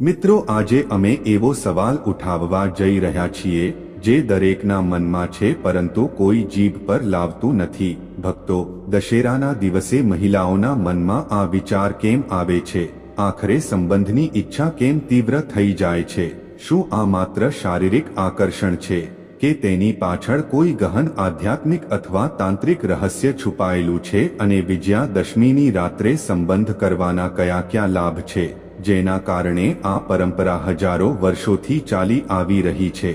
મિત્રો, આજે અમે એવો સવાલ ઉઠાવવા જઈ રહ્યા છીએ જે દરેકના મનમાં છે, પરંતુ કોઈ જીભ પર લાવતું નથી. ભક્તો, દશેરાના દિવસે મહિલાઓના મનમાં આ વિચાર કેમ આવે છે? આખરે સંબંધની ઈચ્છા કેમ તીવ્ર થઈ જાય છે? શું આ માત્ર શારીરિક આકર્ષણ છે કે તેની પાછળ કોઈ ગહન આધ્યાત્મિક અથવા તાંત્રિક રહસ્ય છુપાયેલું છે અને વિજયા દશમીની રાત્રે સંબંધ કરવાના કયા કયા લાભ છે? જેના કારણે આ પરંપરા હજારો વર્ષોથી ચાલી આવી રહી છે.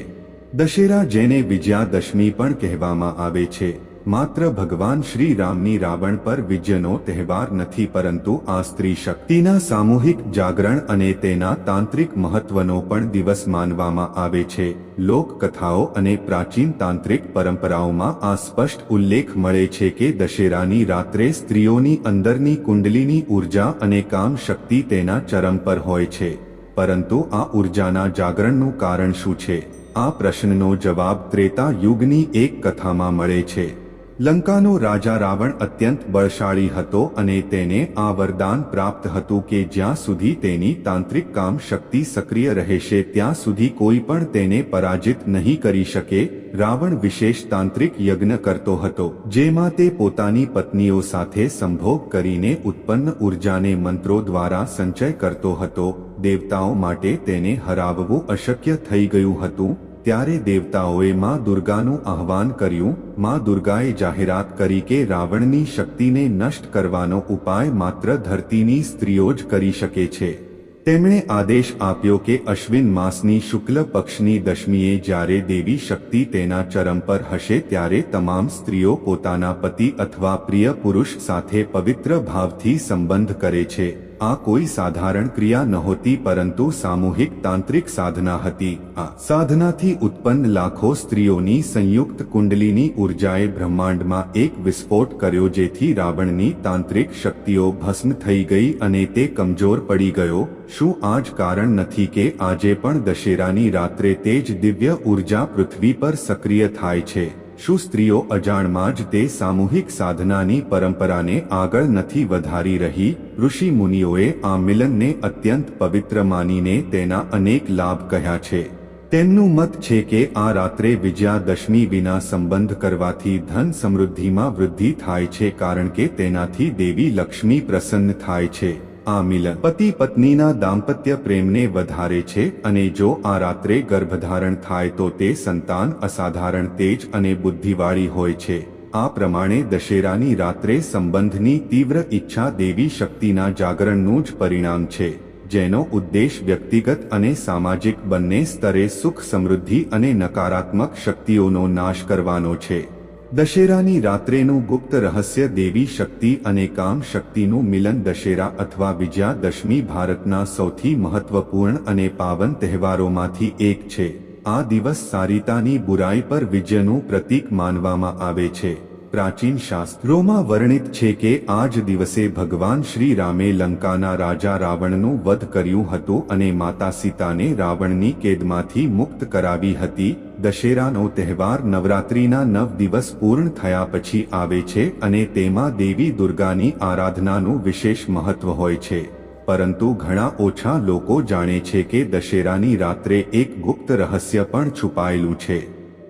દશેરા જેને વિજયાદશમી પણ કહેવામાં આવે છે. માત્ર ભગવાન શ્રી રામની રાવણ પર વિજયનો તહેવાર નથી, પરંતુ આ સ્ત્રી શક્તિના સામૂહિક જાગરણ અને તેના તાંત્રિક મહત્વનો પણ દિવસ માનવામાં આવે છે. લોકકથાઓ અને પ્રાચીન તાંત્રિક પરંપરાઓમાં આ સ્પષ્ટ ઉલ્લેખ મળે છે કે દશેરાની રાત્રે સ્ત્રીઓની અંદરની કુંડલીની ઊર્જા અને કામ શક્તિ તેના ચરમ પર હોય છે. પરંતુ આ ઉર્જાના જાગરણનું કારણ શું છે? આ પ્રશ્નનો જવાબ ત્રેતા યુગની એક કથામાં મળે છે. લંકાનો રાજા રાવણ અત્યંત બળશાળી હતો અને તેને આ વરદાન પ્રાપ્ત હતું કે જ્યાં સુધી તેની તાંત્રિક કામ શક્તિ સક્રિય રહેશે, ત્યાં સુધી કોઈ પણ તેને પરાજિત નહીં કરી શકે, રાવણ વિશેષ તાંત્રિક યજ્ઞ કરતો હતો, જેમાં તે પોતાની પત્નીઓ સાથે સંભોગ કરીને ઉત્પન્ન ઉર્જાને મંત્રો દ્વારા સંચય કરતો હતો, દેવતાઓ માટે તેને હરાવવું અશક્ય થઈ ગયું હતું. ત્યારે દેવતાઓએ માં દુર્ગાનું આહ્વાન કર્યું, માં દુર્ગાએ જાહેરાત કરી કે રાવણની શક્તિને નષ્ટ કરવાનો ઉપાય માત્ર ધરતીની સ્ત્રીઓ જ કરી શકે છે. તેમણે આદેશ આપ્યો કે અશ્વિન માસની શુક્લ પક્ષની દશમીએ જ્યારે દેવી શક્તિ તેના ચરમ પર હશે ત્યારે તમામ સ્ત્રીઓ પોતાના પતિ અથવા પ્રિય પુરુષ સાથે પવિત્ર ભાવથી સંબંધ કરે છે. આ કોઈ સાધારણ ક્રિયા નહોતી પરંતુ સામૂહિક તાંત્રિક સાધના હતી. આ સાધનાથી ઉત્પન્ન લાખો સ્ત્રીઓની સંયુક્ત કુંડલીની ઉર્જાએ બ્રહ્માંડમાં એક વિસ્ફોટ કર્યો જેથી રાવણની તાંત્રિક શક્તિઓ ભસ્મ થઈ ગઈ અને તે કમજોર પડી ગયો. શું આ જ કારણ નથી કે આજે પણ દશેરાની રાત્રે તે જ દિવ્ય ઊર્જા પૃથ્વી પર સક્રિય થાય છે? શું સ્ત્રીઓ અજાણમાં જ તે સામૂહિક સાધનાની પરંપરાને આગળ નથી વધારી રહી? ઋષિ મુનિઓએ આ મિલનને અત્યંત પવિત્ર માનીને તેના અનેક લાભ કહ્યા છે. તેમનું મત છે કે આ રાત્રે વિજયાદશમી વિના સંબંધ કરવાથી ધન સમૃદ્ધિમાં વૃદ્ધિ થાય છે કારણ કે તેનાથી દેવી લક્ષ્મી પ્રસન્ન થાય છે. આ મિલન પતિ પત્નીના દાંપત્ય પ્રેમને વધારે છે અને જો આ રાત્રે ગર્ભધારણ થાય તો તે સંતાન અસાધારણ તેજ અને બુદ્ધિવાળી હોય છે. આ પ્રમાણે દશેરાની રાત્રે સંબંધની તીવ્ર ઈચ્છા દેવી શક્તિના જાગરણનું જ પરિણામ છે, જેનો ઉદ્દેશ વ્યક્તિગત અને સામાજિક બંને સ્તરે સુખ સમૃદ્ધિ અને નકારાત્મક શક્તિઓનો નાશ કરવાનો છે. દશેરાની રાત્રેનું ગુપ્ત રહસ્ય દેવી શક્તિ અને કામ શક્તિનું મિલન દશેરા અથવા વિજયા દશમી ભારતના સૌથી મહત્વપૂર્ણ અને પાવન તહેવારોમાંથી એક છે. આ દિવસ સારિતાની બુરાઈ પર વિજયનું પ્રતીક માનવામાં આવે છે. પ્રાચીન શાસ્ત્રોમાં વર્ણિત છે કે આ જ દિવસે ભગવાન શ્રી રામે લંકાના રાજા રાવણનું વધ કર્યું હતું અને માતા સીતાને રાવણની કેદમાંથી મુક્ત કરાવી હતી. દશેરાનો તહેવાર નવરાત્રિના નવ દિવસ પૂર્ણ થયા પછી આવે છે અને તેમાં દેવી દુર્ગાની આરાધનાનું વિશેષ મહત્વ હોય છે. પરંતુ ઘણા ઓછા લોકો જાણે છે કે દશેરાની રાત્રે એક ગુપ્ત રહસ્ય પણ છુપાયેલું છે.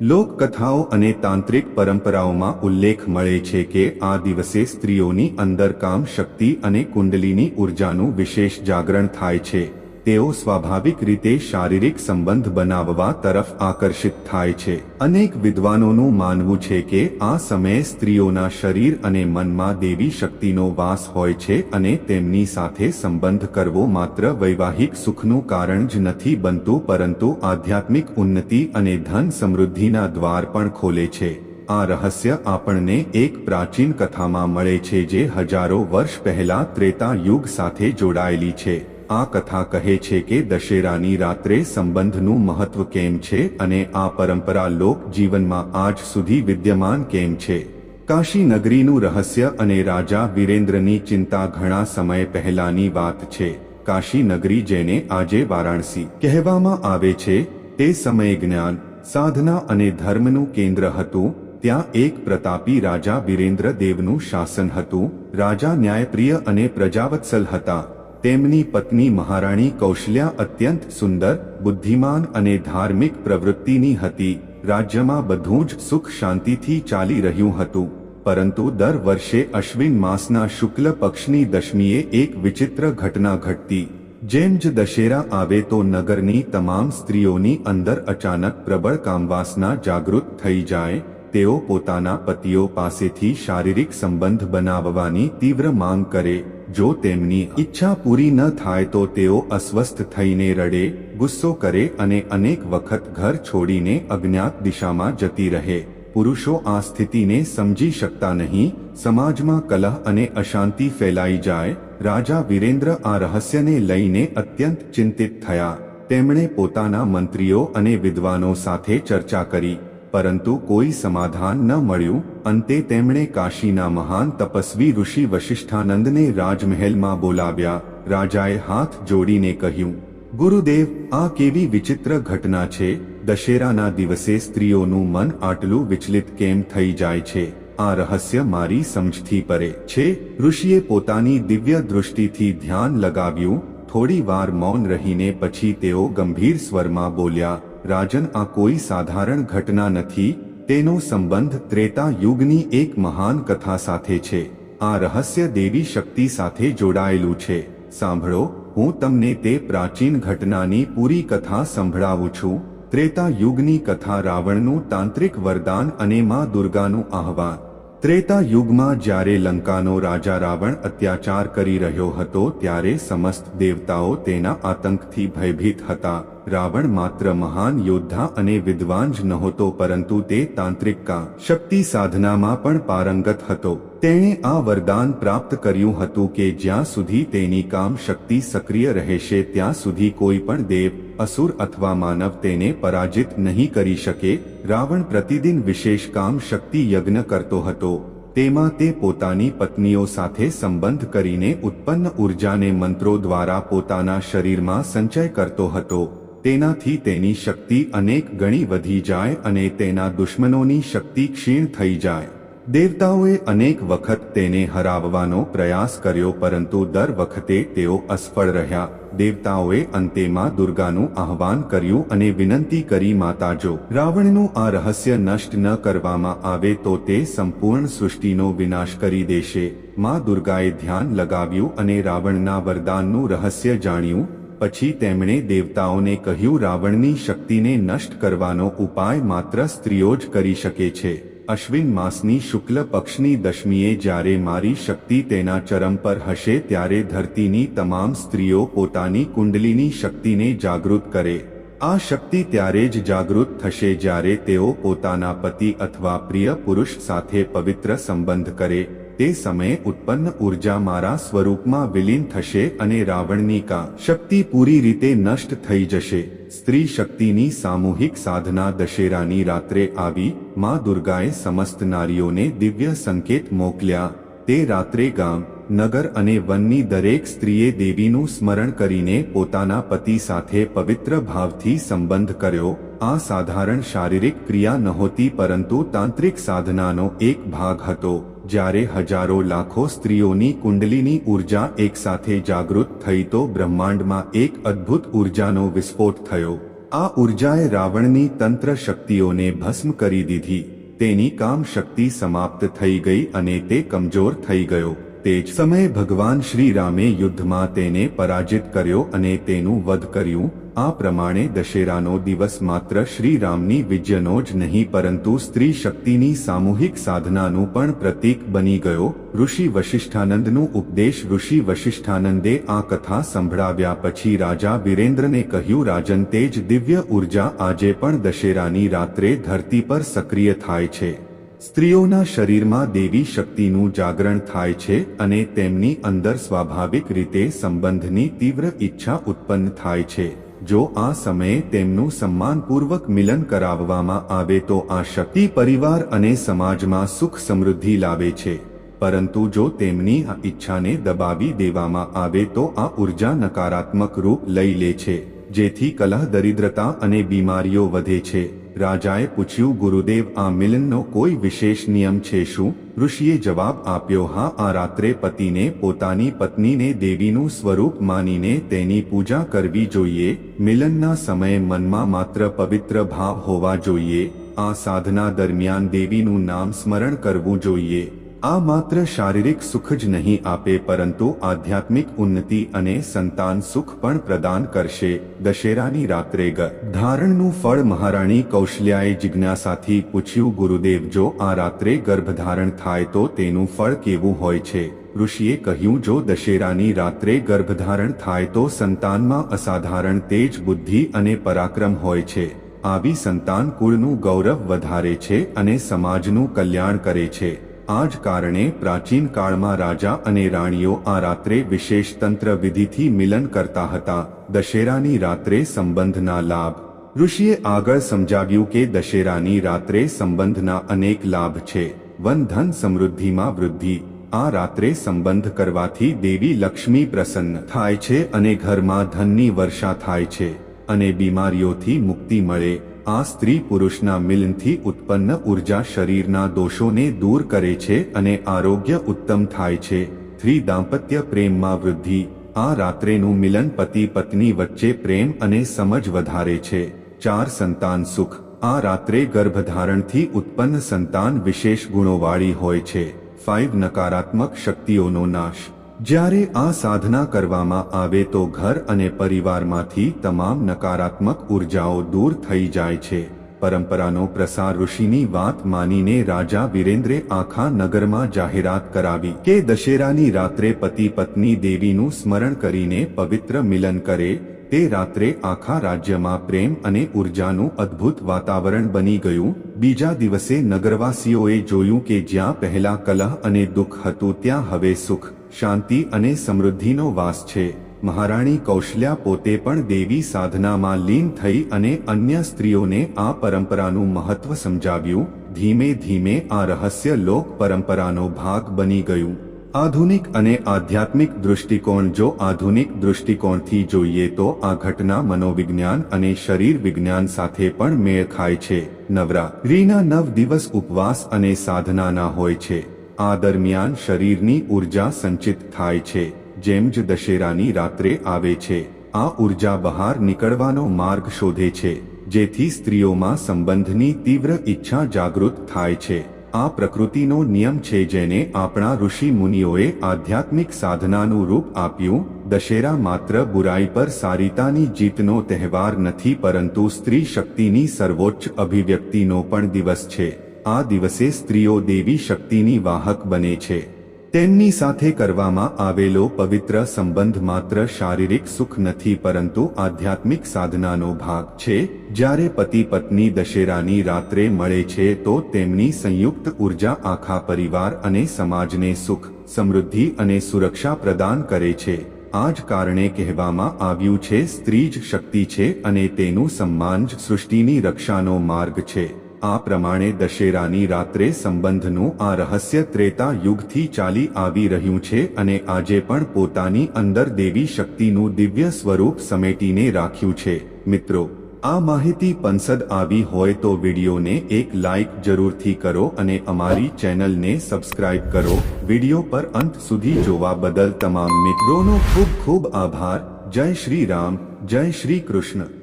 લોકકથાઓ અને તાંત્રિક પરંપરાઓમાં ઉલ્લેખ મળે છે કે આ દિવસે સ્ત્રીઓની અંદર કામ શક્તિ અને કુંડલીની ઉર્જાનું વિશેષ જાગરણ થાય છે. તેઓ સ્વાભાવિક રીતે શારીરિક સંબંધ બનાવવા તરફ આકર્ષિત થાય છે. અનેક વિદ્વાનોનું માનવું છે કે આ સમયે સ્ત્રીઓના શરીર અને મનમાં દેવી શક્તિનો વાસ હોય છે અને તેમની સાથે સંબંધ કરવો માત્ર વૈવાહિક સુખનું કારણ જ નથી બનતું, પરંતુ આધ્યાત્મિક ઉન્નતિ અને ધન સમૃદ્ધિના દ્વાર પણ ખોલે છે. આ રહસ્ય આપણને એક પ્રાચીન કથામાં મળે છે જે હજારો વર્ષ પહેલા ત્રેતા યુગ સાથે જોડાયેલી છે. આ કથા કહે છે કે દશેરાની રાત્રે સંબંધનું મહત્વ કેમ છે અને આ પરંપરા લોક જીવનમાં આજ સુધી વિદ્યમાન કેમ છે? કાશી નગરીનું રહસ્ય અને રાજા વિરેન્દ્રની ચિંતા ઘણા સમય પહેલાની વાત છે. કાશી નગરી જેને આજે વારાણસી કહેવામાં આવે છે, તે સમયે જ્ઞાન, સાધના અને ધર્મનું કેન્દ્ર હતું. ત્યાં એક પ્રતાપી રાજા વિરેન્દ્ર દેવનું શાસન હતું. રાજા ન્યાયપ્રિય અને પ્રજાવત્સલ હતા. તેમની પત્ની મહારાણી કૌશલ્યા અત્યંત સુંદર, બુદ્ધિમાન અને ધાર્મિક પ્રવૃત્તિની હતી. રાજ્યમાં બધું જ સુખ શાંતિથી ચાલી રહ્યું હતું. પરંતુ દર વર્ષે અશ્વિન માસના શુક્લ પક્ષની દશમીએ એક વિચિત્ર ઘટના ઘટતી. જેમ જ દશેરા આવે તો નગરની તમામ સ્ત્રીઓની અંદર અચાનક પ્રબળ કામવાસના જાગૃત થઈ જાય, તેઓ પોતાના પતિઓ પાસેથી શારીરિક સંબંધ બનાવવાની તીવ્ર માંગ કરે. જો તેમની ઈચ્છા પૂરી ન થાય તો તેઓ અસ્વસ્થ થઈને રડે, ગુસ્સો કરે અને અનેક વખત ઘર છોડીને અજ્ઞાત દિશામાં જતી રહે. પુરુષો આ સ્થિતિને સમજી શકતા નહીં. સમાજમાં કલહ અને અશાંતિ ફેલાઈ જાય. રાજા વિરેન્દ્ર આ રહસ્યને લઈને અત્યંત ચિંતિત થયા. તેમણે પોતાના મંત્રીઓ અને વિદ્વાનો સાથે ચર્ચા કરી. પરંતુ કોઈ સમાધાન ન મળ્યું. અંતે તેમણે કાશીના મહાન તપસ્વી ઋષિ વશિષ્ઠાનંદને રાજમહેલમાં બોલાવ્યા. રાજાએ હાથ જોડીને કહ્યું, ગુરુદેવ, આ કેવી વિચિત્ર ઘટના છે. દશેરાના દિવસે સ્ત્રીઓનું મન આટલું વિચલિત કેમ થઈ જાય છે? આ રહસ્ય મારી સમજથી પરે છે. ઋષિએ પોતાની દિવ્ય દૃષ્ટિથી ધ્યાન લગાવ્યું. થોડી વાર મૌન રહીને પછી તેઓ ગંભીર સ્વરમાં બોલ્યા રાજન આ કોઈ સાધારણ ઘટના નથી, તેનો સંબંધ ત્રેતા યુગની એક મહાન કથા સાથે છે. આ રહસ્ય દેવી શક્તિ સાથે જોડાયેલું છે. સાંભળો, હું તમને તે પ્રાચીન ઘટનાની પૂરી કથા સંભળાવું છું. ત્રેતા યુગની કથા રાવણનું તાંત્રિક વરદાન અને માં દુર્ગાનું આહવાન. ત્રેતા યુગમાં જ્યારે લંકાનો રાજા રાવણ અત્યાચાર કરી રહ્યો હતો, ત્યારે સમસ્ત દેવતાઓ તેના આતંકથી ભયભીત હતા. રાવણ માત્ર મહાન યોદ્ધા અને વિદ્વાન જ નહોતો, પરંતુ તે તાંત્રિકા શક્તિ સાધનામાં પણ પારંગત હતો. તેણે આ વરદાન પ્રાપ્ત કર્યું હતું કે જ્યાં સુધી તેની કામ શક્તિ સક્રિય રહેશે, ત્યાં સુધી કોઈ પણ દેવ, અસુર અથવા માનવ તેને પરાજિત નહીં કરી શકે. રાવણ પ્રતિદિન વિશેષ કામ શક્તિ યજ્ઞ કરતો હતો. તેમાં તે પોતાની પત્નીઓ સાથે સંબંધ કરીને ઉત્પન્ન ઉર્જાને મંત્રો દ્વારા પોતાના શરીરમાં સંચય કરતો હતો. તેનાથી તેની શક્તિ અનેક ગણી વધી જાય અને તેના દુશ્મનોની શક્તિ ક્ષીણ થઈ જાય. દેવતાઓએ અનેક વખત તેને હરાવવાનો પ્રયાસ કર્યો પરંતુ દર વખતે તેઓ અસફળ રહ્યા. દેવતાઓએ અંતેમાં દુર્ગાનું આહવાન કર્યું અને વિનંતી કરી માતા જો રાવણનું આ રહસ્ય નષ્ટ ન કરવામાં આવે તો તે સંપૂર્ણ સૃષ્ટિનો વિનાશ કરી દેશે માં દુર્ગાએ ધ્યાન લગાવ્યું અને રાવણના વરદાનનું રહસ્ય જાણ્યું. પછી તેમણે દેવતાઓને કહ્યું, રાવણની શક્તિને નષ્ટ કરવાનો ઉપાય માત્ર સ્ત્રીઓ જ કરી શકે છે. અશ્વિન માસની શુક્લ પક્ષની દશમીએ જ્યારે મારી શક્તિ તેના ચરમ પર હશે ત્યારે ધરતીની તમામ સ્ત્રીઓ પોતાની કુંડલીની શક્તિને જાગૃત કરે. આ શક્તિ ત્યારે જ જાગૃત થશે જ્યારે તેઓ પોતાના પતિ અથવા પ્રિય પુરુષ સાથે પવિત્ર સંબંધ કરે. તે સમયે ઉત્પન્ન ઊર્જા મારા સ્વરૂપમાં વિલીન થશે અને રાવણની કા શક્તિ પૂરી રીતે નષ્ટ થઈ જશે. સ્ત્રી શક્તિની સામૂહિક સાધના દશેરાની રાત્રે આવી માં દુર્ગાએ સમસ્ત નારીઓને દિવ્ય સંકેત મોકલ્યા. તે રાત્રે ગામ, નગર અને વનની દરેક સ્ત્રીએ દેવીનું સ્મરણ કરીને પોતાના પતિ સાથે પવિત્ર ભાવથી સંબંધ કર્યો. આ સાધારણ શારીરિક ક્રિયા નહોતી પરંતુ તાંત્રિક સાધનાનો એક ભાગ હતો. જ્યારે હજારો લાખો સ્ત્રીઓની કુંડલીની ઊર્જા એકસાથે જાગૃત થઈ તો બ્રહ્માંડમાં એક અદ્ભુત ઉર્જાનો વિસ્ફોટ થયો. આ ઉર્જાએ રાવણની તંત્ર શક્તિઓને ભસ્મ કરી દીધી. તેની કામ શક્તિ સમાપ્ત થઈ ગઈ અને તે કમજોર થઈ ગયો. તે જ સમયે ભગવાન શ્રી રામે યુદ્ધમાં તેને પરાજિત કર્યો અને તેનું વધ કર્યું. આ પ્રમાણે દશેરાનો દિવસ માત્ર શ્રી રામની વિજયનો જ નહીં, પરંતુ સ્ત્રી શક્તિની સામૂહિક સાધનાનું પણ પ્રતીક બની ગયો. ઋષિ વશિષ્ઠાનંદનું ઉપદેશ ઋષિ વશિષ્ઠાનંદે આ કથા સંભળાવ્યા પછી રાજા વિરેન્દ્રને કહ્યું, રાજન, તેજ દિવ્ય ઊર્જા આજે પણ દશેરાની રાત્રે ધરતી પર સક્રિય થાય છે. સ્ત્રીઓના શરીરમાં દેવી શક્તિનું જાગરણ થાય છે અને તેમની અંદર સ્વાભાવિક રીતે સંબંધની તીવ્ર ઈચ્છા ઉત્પન્ન થાય છે. જો આ સમયે તેમનું સન્માનપૂર્વક મિલન કરાવવામાં આવે તો આ શક્તિ પરિવાર અને સમાજમાં સુખ સમૃદ્ધિ લાવે છે. પરંતુ જો તેમની આ ઈચ્છાને દબાવી દેવામાં આવે તો આ ઊર્જા નકારાત્મક રૂપ લઈ લે છે, જેથી કલહ, દરિદ્રતા અને બીમારીઓ વધે છે. રાજાએ પૂછ્યું, ગુરુદેવ, આ મિલનનો કોઈ વિશેષ નિયમ છે શું? ઋષિએ જવાબ આપ્યો, હા, આ રાત્રે પતિને, પોતાની પત્નીને, દેવીનું સ્વરૂપ માનીને તેની પૂજા કરવી જોઈએ. મિલનના સમયે મનમાં માત્ર પવિત્ર ભાવ હોવા જોઈએ. આ સાધના દરમિયાન દેવીનું નામ સ્મરણ કરવું જોઈએ. આ માત્ર શારીરિક સુખ જ નહીં આપે, પરંતુ આધ્યાત્મિક ઉન્નતિ અને સંતાન સુખ પણ પ્રદાન કરશે. દશેરાની રાત્રે ગ. ધારણનું ફળ મહારાણી કૌશલ્યાએ જિજ્ઞાસાથી પૂછ્યું, ગુરુદેવ, જો આ રાત્રે ગર્ભધારણ થાય તો તેનું ફળ કેવું હોય છે? ઋષિએ કહ્યું, જો દશેરાની રાત્રે ગર્ભધારણ થાય તો સંતાનમાં અસાધારણ તેજ બુદ્ધિ અને પરાક્રમ હોય છે. આવી સંતાન કુળનું ગૌરવ વધારે છે અને સમાજનું કલ્યાણ કરે છે. આ જ કારણે પ્રાચીન કાળમાં રાજા અને રાણીઓ આ રાત્રે વિશેષ તંત્ર વિધિથી મિલન કરતા હતા. દશેરાની રાત્રે સંબંધના લાભ. ઋષિએ આગળ સમજાવ્યું કે દશેરાની રાત્રે સંબંધના અનેક લાભ છે. વન ધન સમૃદ્ધિમાં વૃદ્ધિ. આ રાત્રે સંબંધ કરવાથી દેવી લક્ષ્મી પ્રસન્ન થાય છે અને ઘરમાં ધનની વર્ષા થાય છે અને બીમારીઓથી મુક્તિ મળે. આ સ્ત્રી પુરુષના મિલનથી ઉત્પન્ન ઊર્જા શરીરના દોષોને દૂર કરે છે અને આરોગ્ય ઉત્તમ થાય છે. થ્રી દાંપત્ય પ્રેમમાં વૃદ્ધિ. આ રાત્રેનું મિલન પતિ પત્ની વચ્ચે પ્રેમ અને સમજ વધારે છે. ચાર સંતાન સુખ. આ રાત્રે ગર્ભધારણથી ઉત્પન્ન સંતાન વિશેષ ગુણોવાળી હોય છે. ફાઇવ નકારાત્મક શક્તિઓનો નાશ. જ્યારે આ સાધના કરવામાં આવે તો ઘર અને પરિવારમાંથી તમામ નકારાત્મક ઉર્જાઓ દૂર થઈ જાય છે. પરંપરાનો પ્રસાર ઋષિની વાત માનીને રાજા વિરેન્દ્રે આખા નગરમાં જાહેરાત કરાવી કે દશેરાની રાત્રે પતિ પત્ની દેવીનું સ્મરણ કરીને પવિત્ર મિલન કરે. તે રાત્રે આખા રાજ્યમાં પ્રેમ અને ઉર્જાનું અદ્ભુત વાતાવરણ બની ગયું. બીજા દિવસે નગરવાસીઓએ જોયું કે જ્યાં પહેલા કલહ અને દુઃખ હતું ત્યાં હવે સુખ. શાંતિ અને સમૃદ્ધિનો વાસ છે. મહારાણી કૌશલ્યા પોતે પણ દેવી સાધનામાં લીન થઈ અને અન્ય સ્ત્રીઓને આ પરંપરાનું મહત્વ સમજાવ્યું. ધીમે ધીમે આ રહસ્ય લોક પરંપરાનો ભાગ બની ગયું. આધુનિક અને આધ્યાત્મિક દૃષ્ટિકોણ જો આધુનિક દૃષ્ટિકોણથી જોઈએ તો આ ઘટના મનોવિજ્ઞાન અને શરીર વિજ્ઞાન સાથે પણ મેળ ખાય છે. નવરાત્રિના નવ દિવસ ઉપવાસ અને સાધનાના હોય છે. આ દરમિયાન શરીરની ઊર્જા સંચિત થાય છે, જેમ જ દશેરાની રાત્રે આવે છે. આ ઊર્જા બહાર નીકળવાનો માર્ગ શોધે છે, જેથી સ્ત્રીઓમાં સંબંધની તીવ્ર ઈચ્છા જાગૃત થાય છે. આ પ્રકૃતિનો નિયમ છે જેને આપણા ઋષિ મુનિઓએ આધ્યાત્મિક સાધનાનું રૂપ આપ્યું. દશેરા માત્ર બુરાઈ પર સારિતાની જીતનો તહેવાર નથી, પરંતુ સ્ત્રી શક્તિની સર્વોચ્ચ અભિવ્યક્તિનો પણ દિવસ છે. આ દિવસે સ્ત્રીઓ દેવી શક્તિની વાહક બને છે. તેમની સાથે કરવામાં આવેલો પવિત્ર સંબંધ માત્ર શારીરિક સુખ નથી પરંતુ આધ્યાત્મિક સાધનાનો ભાગ છે. જ્યારે પતિ પત્ની દશેરાની રાત્રે મળે છે તો તેમની સંયુક્ત ઊર્જા આખા પરિવાર અને સમાજને સુખ, સમૃદ્ધિ અને સુરક્ષા પ્રદાન કરે છે. આ જ કારણે કહેવામાં આવ્યું છે, સ્ત્રી જ શક્તિ છે અને તેનું સન્માન જ સૃષ્ટિની રક્ષાનો માર્ગ છે. આ પ્રમાણે દશેરાની રાત્રે સંબંધનું આ રહસ્ય ત્રેતા યુગથી ચાલી આવી રહ્યું છે અને આજે પણ પોતાની અંદર દેવી શક્તિનું દિવ્ય સ્વરૂપ સમેટીને રાખ્યું છે. મિત્રો, આ માહિતી પંસદ આવી હોય તો વિડીયોને એક લાઇક જરૂરથી કરો અને અમારી ચેનલને સબસ્ક્રાઇબ કરો. વીડિયો પર અંત સુધી જોવા બદલ તમામ મિત્રોનો ખૂબ ખૂબ આભાર. જય શ્રી રામ, જય શ્રી કૃષ્ણ.